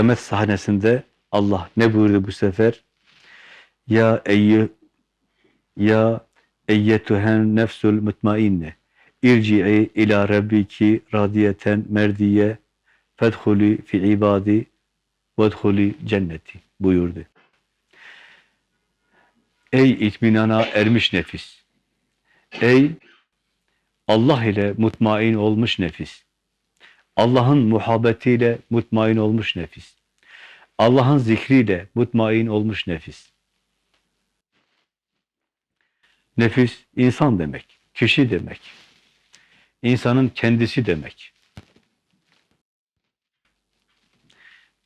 Kıyamet sahnesinde Allah ne buyurdu bu sefer? Ya eyyü ya eyyetühen nefsul mutmainne irci'i ila rabbiki radiyeten merdiye fedhuli fi ibadi vedhuli cenneti buyurdu. Ey itminana ermiş nefis! Ey Allah ile mutmain olmuş nefis! Allah'ın muhabbetiyle mutmain olmuş nefis! Allah'ın zikriyle mutmain olmuş nefis! Nefis, insan demek, kişi demek. İnsanın kendisi demek.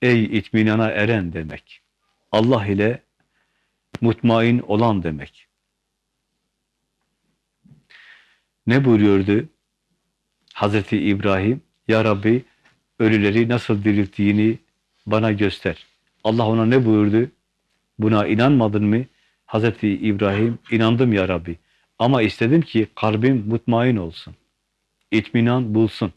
Ey itminana eren demek. Allah ile mutmain olan demek. Ne buyuruyordu Hazreti İbrahim? Ya Rabbi ölüleri nasıl dirilttiğini bana göster. Allah ona ne buyurdu? Buna inanmadın mı? Hazreti İbrahim inandım ya Rabbi. Ama istedim ki kalbim mutmain olsun. İtminan bulsun.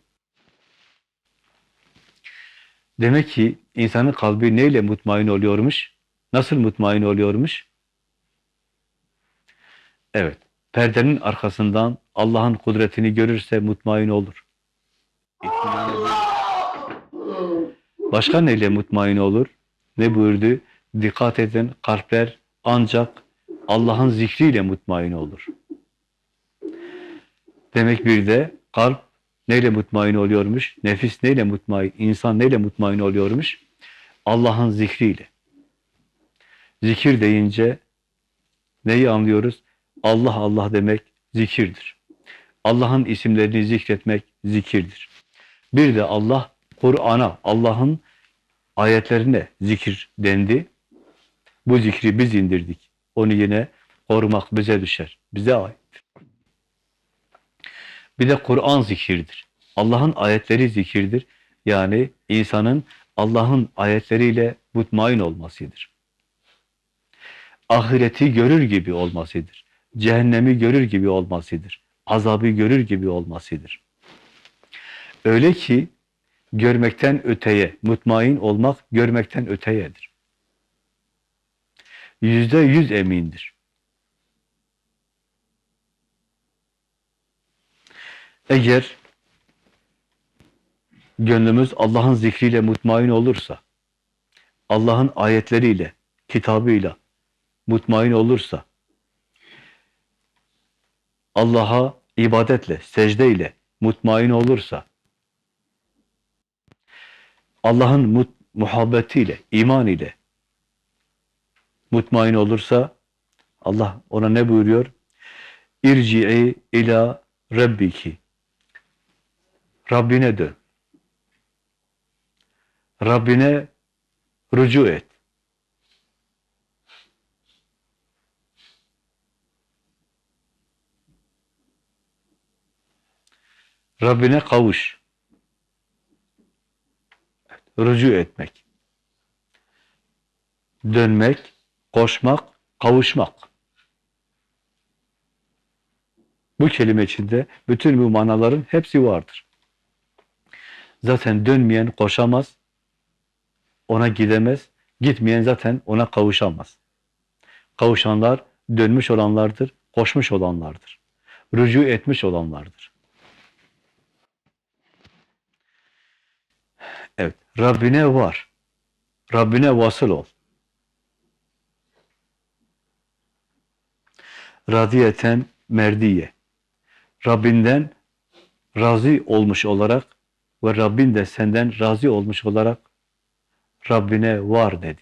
Demek ki insanın kalbi neyle mutmain oluyormuş? Nasıl mutmain oluyormuş? Evet, perdenin arkasından Allah'ın kudretini görürse mutmain olur. Başka neyle mutmain olur? Ne buyurdu? Dikkat edin, kalpler ancak Allah'ın zikriyle mutmain olur. Demek bir de kalp neyle mutmain oluyormuş? Nefis neyle mutmain, insan neyle mutmain oluyormuş? Allah'ın zikriyle. Zikir deyince neyi anlıyoruz? Allah Allah demek zikirdir. Allah'ın isimlerini zikretmek zikirdir. Bir de Allah Kur'an'a, Allah'ın ayetlerine zikir dendi. Bu zikri biz indirdik. Onu yine korumak bize düşer. Bize ait. Bir de Kur'an zikirdir. Allah'ın ayetleri zikirdir. Yani insanın Allah'ın ayetleriyle mutmain olmasıdır. Ahireti görür gibi olmasıdır. Cehennemi görür gibi olmasıdır. Azabı görür gibi olmasıdır. Öyle ki görmekten öteye, mutmain olmak görmekten öteyedir. Yüzde yüz emindir. Eğer gönlümüz Allah'ın zikriyle mutmain olursa, Allah'ın ayetleriyle, kitabıyla mutmain olursa, Allah'a ibadetle, secdeyle mutmain olursa, Allah'ın muhabbetiyle, iman ile mutmain olursa, Allah ona ne buyuruyor? İrci'i ila rabbiki. Rabbine dön. Rabbine rücu et. Rabbine kavuş. Rücu etmek. Dönmek, koşmak, kavuşmak. Bu kelime içinde bütün bu manaların hepsi vardır. Zaten dönmeyen koşamaz, ona gidemez, gitmeyen zaten ona kavuşamaz. Kavuşanlar dönmüş olanlardır, koşmuş olanlardır. Rücu etmiş olanlardır. Evet, Rabbine var. Rabbine vasıl ol. Radiyeten merdiye. Rabbinden razı olmuş olarak ve Rabbin de senden razı olmuş olarak Rabbine var dedi.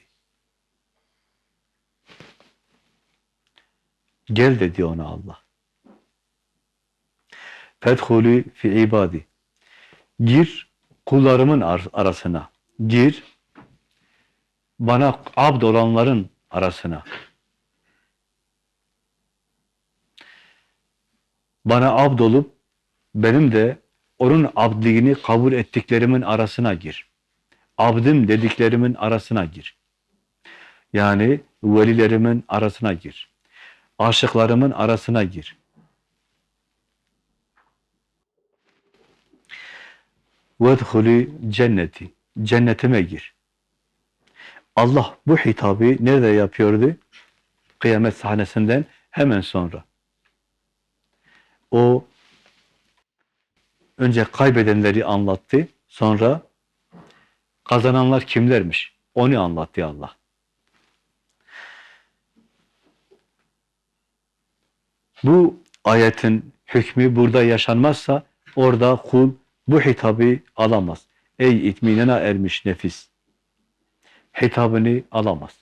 Gel dedi ona Allah. Fethulü fi ibadi. Gir kullarımın arasına. Gir bana abd olanların arasına. Bana abd olup benim de onun abdliğini kabul ettiklerimin arasına gir. Abdim dediklerimin arasına gir. Yani velilerimin arasına gir. Aşıklarımın arasına gir. وَدْخُلِ cenneti. Cennetime gir. Allah bu hitabı nerede yapıyordu? Kıyamet sahnesinden hemen sonra. O önce kaybedenleri anlattı, sonra kazananlar kimlermiş? Onu anlattı Allah. Bu ayetin hükmü burada yaşanmazsa orada kul bu hitabı alamaz. Ey itminana ermiş nefis. Hitabını alamaz.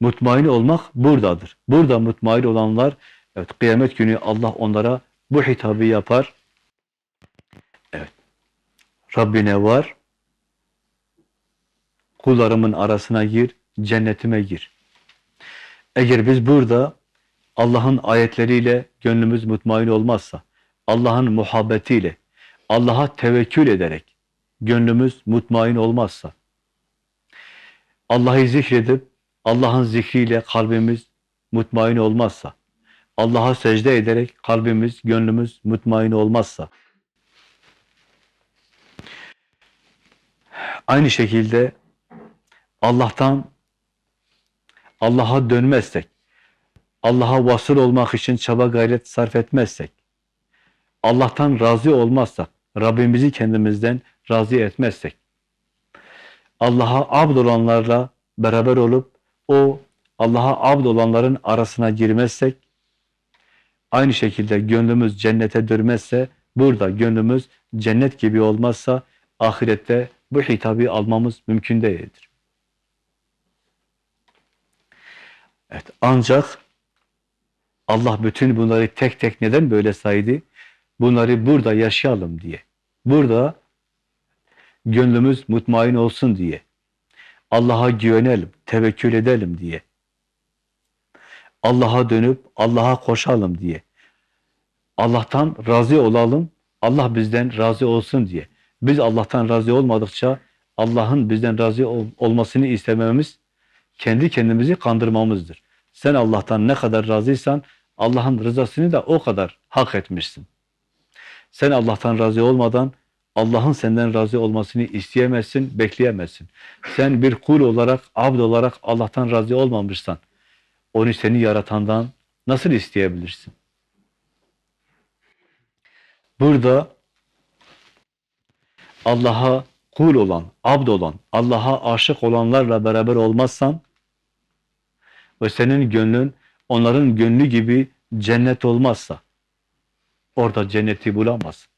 Mutmain olmak buradadır. Burada mutmain olanlar, evet kıyamet günü Allah onlara bu hitabı yapar. Evet. Rabbine var. Kullarımın arasına gir, cennetime gir. Eğer biz burada Allah'ın ayetleriyle gönlümüz mutmain olmazsa, Allah'ın muhabbetiyle, Allah'a tevekkül ederek gönlümüz mutmain olmazsa, Allah'ı zikredip Allah'ın zikriyle kalbimiz mutmain olmazsa, Allah'a secde ederek kalbimiz, gönlümüz mutmain olmazsa, aynı şekilde Allah'tan Allah'a dönmezsek, Allah'a vasıl olmak için çaba gayret sarf etmezsek, Allah'tan razı olmazsak, Rabbimizi kendimizden razı etmezsek, Allah'a abd olanlarla beraber olup o Allah'a abd olanların arasına girmezsek, aynı şekilde gönlümüz cennete dönmezse, burada gönlümüz cennet gibi olmazsa, ahirette bu hitabı almamız mümkün değildir. Evet, ancak Allah bütün bunları tek tek neden böyle saydı? Bunları burada yaşayalım diye. Burada gönlümüz mutmain olsun diye. Allah'a güvenelim, tevekkül edelim diye. Allah'a dönüp Allah'a koşalım diye. Allah'tan razı olalım, Allah bizden razı olsun diye. Biz Allah'tan razı olmadıkça Allah'ın bizden razı ol olmasını istememiz kendi kendimizi kandırmamızdır. Sen Allah'tan ne kadar razıysan Allah'ın rızasını da o kadar hak etmişsin. Sen Allah'tan razı olmadan Allah'ın senden razı olmasını isteyemezsin, bekleyemezsin. Sen bir kul olarak, abd olarak Allah'tan razı olmamışsan, onu seni yaratandan nasıl isteyebilirsin? Burada Allah'a kul olan, abd olan, Allah'a aşık olanlarla beraber olmazsan ve senin gönlün onların gönlü gibi cennet olmazsa orada cenneti bulamazsın.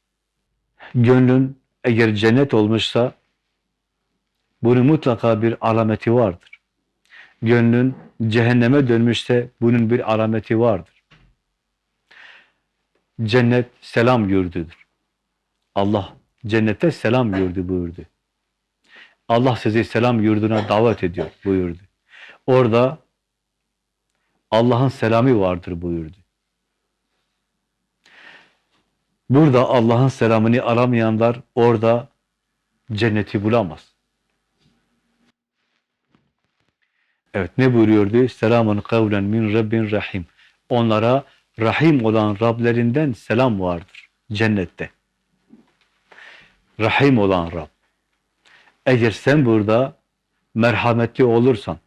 Gönlün eğer cennet olmuşsa bunun mutlaka bir alameti vardır. Gönlün cehenneme dönmüşse bunun bir alameti vardır. Cennet selam yurdudur. Allah cennette selam yurdu buyurdu. Allah sizi selam yurduna davet ediyor buyurdu. Orada Allah'ın selamı vardır buyurdu. Burada Allah'ın selamını aramayanlar orada cenneti bulamaz. Evet ne buyuruyordu? Selamun kavlen min Rabbin rahim. Onlara rahim olan Rablerinden selam vardır cennette. Rahim olan Rab. Eğer sen burada merhametli olursan,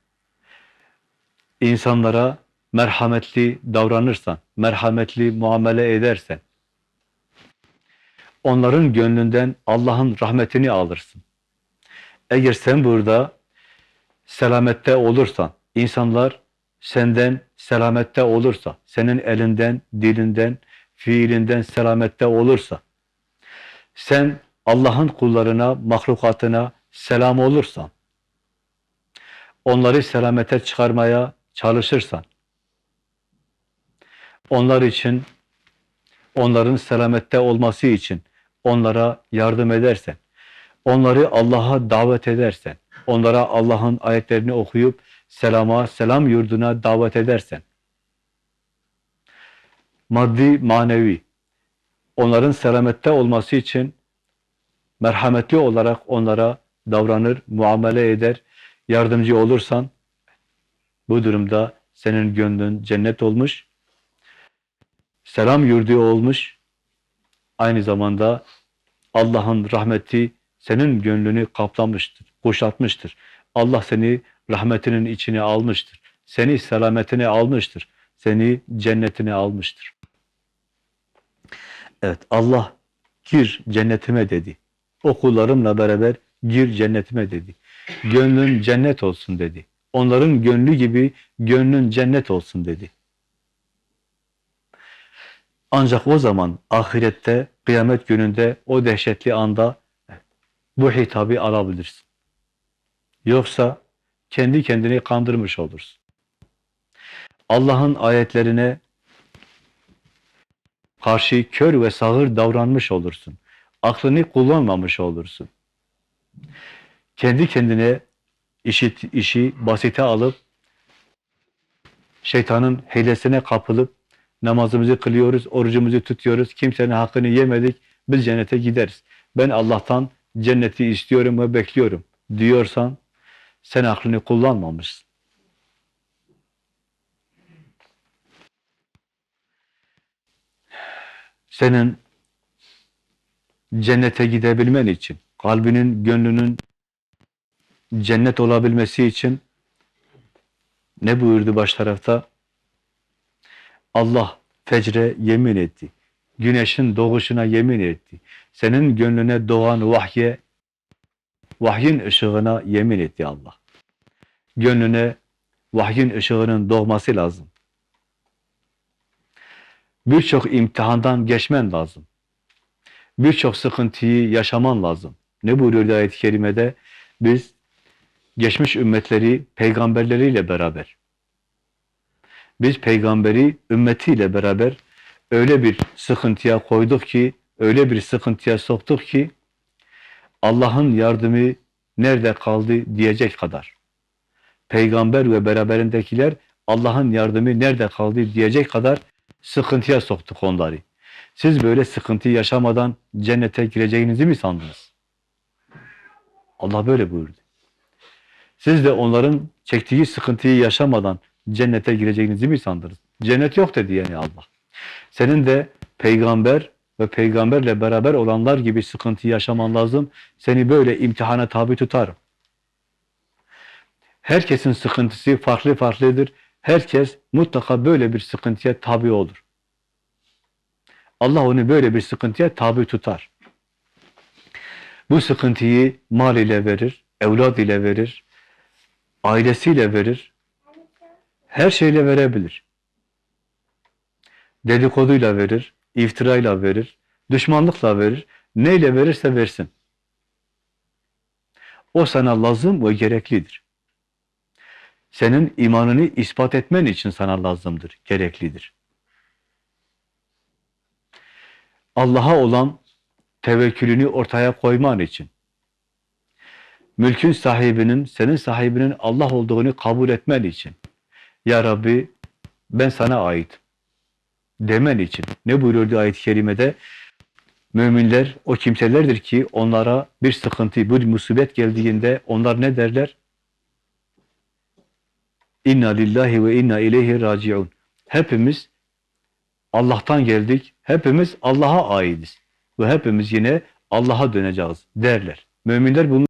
insanlara merhametli davranırsan, merhametli muamele edersen, onların gönlünden Allah'ın rahmetini alırsın. Eğer sen burada selamette olursan, insanlar senden selamette olursa, senin elinden, dilinden, fiilinden selamette olursa, sen Allah'ın kullarına, mahlukatına selam olursan, onları selamete çıkarmaya çalışırsan, onlar için, onların selamette olması için onlara yardım edersen, onları Allah'a davet edersen, onlara Allah'ın ayetlerini okuyup selama, selam yurduna davet edersen, maddi, manevi, onların selamette olması için merhametli olarak onlara davranır, muamele eder, yardımcı olursan, bu durumda senin gönlün cennet olmuş, selam yurdu olmuş, aynı zamanda Allah'ın rahmeti senin gönlünü kaplamıştır, kuşatmıştır. Allah seni rahmetinin içine almıştır. Seni selametine almıştır. Seni cennetine almıştır. Evet Allah gir cennetime dedi. O beraber gir cennetime dedi. Gönlün cennet olsun dedi. Onların gönlü gibi gönlün cennet olsun dedi. Ancak o zaman ahirette, kıyamet gününde, o dehşetli anda bu hitabı alabilirsin. Yoksa kendi kendini kandırmış olursun. Allah'ın ayetlerine karşı kör ve sağır davranmış olursun. Aklını kullanmamış olursun. Kendi kendine işi, işi basite alıp şeytanın hilesine kapılıp namazımızı kılıyoruz, orucumuzu tutuyoruz, kimsenin hakkını yemedik, biz cennete gideriz. Ben Allah'tan cenneti istiyorum ve bekliyorum diyorsan sen aklını kullanmamışsın. Senin cennete gidebilmen için, kalbinin, gönlünün cennet olabilmesi için ne buyurdu baş tarafta? Allah fecre yemin etti. Güneşin doğuşuna yemin etti. Senin gönlüne doğan vahye, vahyin ışığına yemin etti Allah. Gönlüne vahyin ışığının doğması lazım. Birçok imtihandan geçmen lazım. Birçok sıkıntıyı yaşaman lazım. Ne buyuruyor ayet-i kerimede? Biz geçmiş ümmetleri peygamberleriyle beraber biz peygamberi ümmetiyle beraber öyle bir sıkıntıya koyduk ki, öyle bir sıkıntıya soktuk ki Allah'ın yardımı nerede kaldı diyecek kadar. Peygamber ve beraberindekiler Allah'ın yardımı nerede kaldı diyecek kadar sıkıntıya soktuk onları. Siz böyle sıkıntı yaşamadan cennete gireceğinizi mi sandınız? Allah böyle buyurdu. Siz de onların çektiği sıkıntıyı yaşamadan cennete gireceğinizi mi sandınız? Cennet yok dedi yani Allah. Senin de peygamber ve peygamberle beraber olanlar gibi sıkıntı yaşaman lazım. Seni böyle imtihana tabi tutarım. Herkesin sıkıntısı farklı farklıdır. Herkes mutlaka böyle bir sıkıntıya tabi olur. Allah onu böyle bir sıkıntıya tabi tutar. Bu sıkıntıyı mal ile verir, evlad ile verir, ailesiyle verir, her şeyle verebilir. Dedikoduyla verir, iftirayla verir, düşmanlıkla verir, neyle verirse versin. O sana lazım ve gereklidir. Senin imanını ispat etmen için sana lazımdır, gereklidir. Allah'a olan tevekkülünü ortaya koyman için, mülkün sahibinin, senin sahibinin Allah olduğunu kabul etmen için, Ya Rabbi ben sana ait demen için, ne buyuruyordu ayet-i kerimede? Müminler o kimselerdir ki onlara bir sıkıntı, bir musibet geldiğinde onlar ne derler? İnna lillahi ve inna ileyhi raciun. Hepimiz Allah'tan geldik, hepimiz Allah'a aitiz ve hepimiz yine Allah'a döneceğiz derler. Müminler bunu